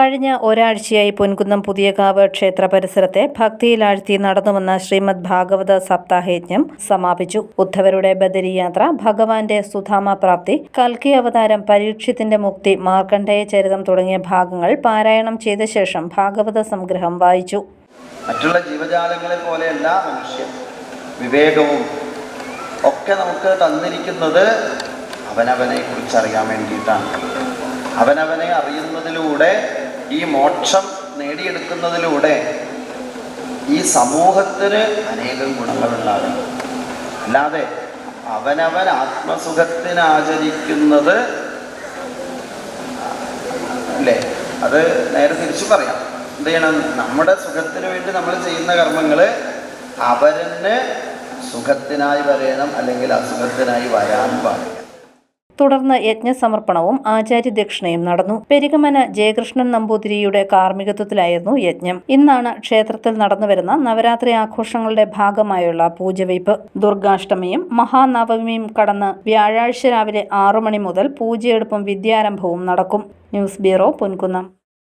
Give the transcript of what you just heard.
കഴിഞ്ഞ ഒരാഴ്ചയായി പൊൻകുന്നം പുതിയകാവ് ക്ഷേത്ര പരിസരത്തെ ഭക്തിയിലാഴ്ത്തി നടന്നുവന്ന ശ്രീമദ് ഭാഗവത സപ്താഹയജ്ഞം സമാപിച്ചു. ഉദ്ധവരുടെ ബദരി യാത്ര ഭഗവാന്റെ സുധാമ പ്രാപ്തി കൽക്കി അവതാരം പരീക്ഷത്തിന്റെ മുക്തി മാർക്കണ്ഡേയ ചരിതം തുടങ്ങിയ ഭാഗങ്ങൾ പാരായണം ചെയ്ത ശേഷം ഭാഗവത സംഗ്രഹം വായിച്ചു. മറ്റുള്ള ജീവജാലങ്ങളെ പോലെയല്ല മനുഷ്യൻ. വിവേകവും ഒക്കെ നമുക്ക് തന്നിരിക്കുന്നത് അവനവനെ കുറിച്ചറിയാൻ വേണ്ടിയിട്ടാണ്. അവനവനെ അറിയുന്നതിലൂടെ ഈ മോക്ഷം നേടിയെടുക്കുന്നതിലൂടെ ഈ സമൂഹത്തിന് അനേകം ഗുണങ്ങളുണ്ടാകും. അല്ലാതെ അവനവൻ ആത്മസുഖത്തിന് ആചരിക്കുന്നത് അല്ലേ അത് നേരെ തിരിച്ചു പറയാം. എന്ത് ചെയ്യണം? നമ്മുടെ സുഖത്തിന് വേണ്ടി നമ്മൾ ചെയ്യുന്ന കർമ്മങ്ങൾ അവരന് സുഖത്തിനായി വരയണം അല്ലെങ്കിൽ അസുഖത്തിനായി വരാൻ പാടില്ല. തുടർന്ന് യജ്ഞസമർപ്പണവും ആചാര്യദക്ഷിണയും നടന്നു. പെരികമന ജയകൃഷ്ണൻ നമ്പൂതിരിയുടെ കാർമ്മികത്വത്തിലായിരുന്നു യജ്ഞം. ഇന്നാണ് ക്ഷേത്രത്തിൽ നടന്നുവരുന്ന നവരാത്രി ആഘോഷങ്ങളുടെ ഭാഗമായുള്ള പൂജവയ്പ് ദുർഗാഷ്ടമിയും മഹാനവമിയും കടന്ന് വ്യാഴാഴ്ച രാവിലെ ആറു മണി മുതൽ പൂജയെടുപ്പും വിദ്യാരംഭവും നടക്കും. News bureau Ponkunnam.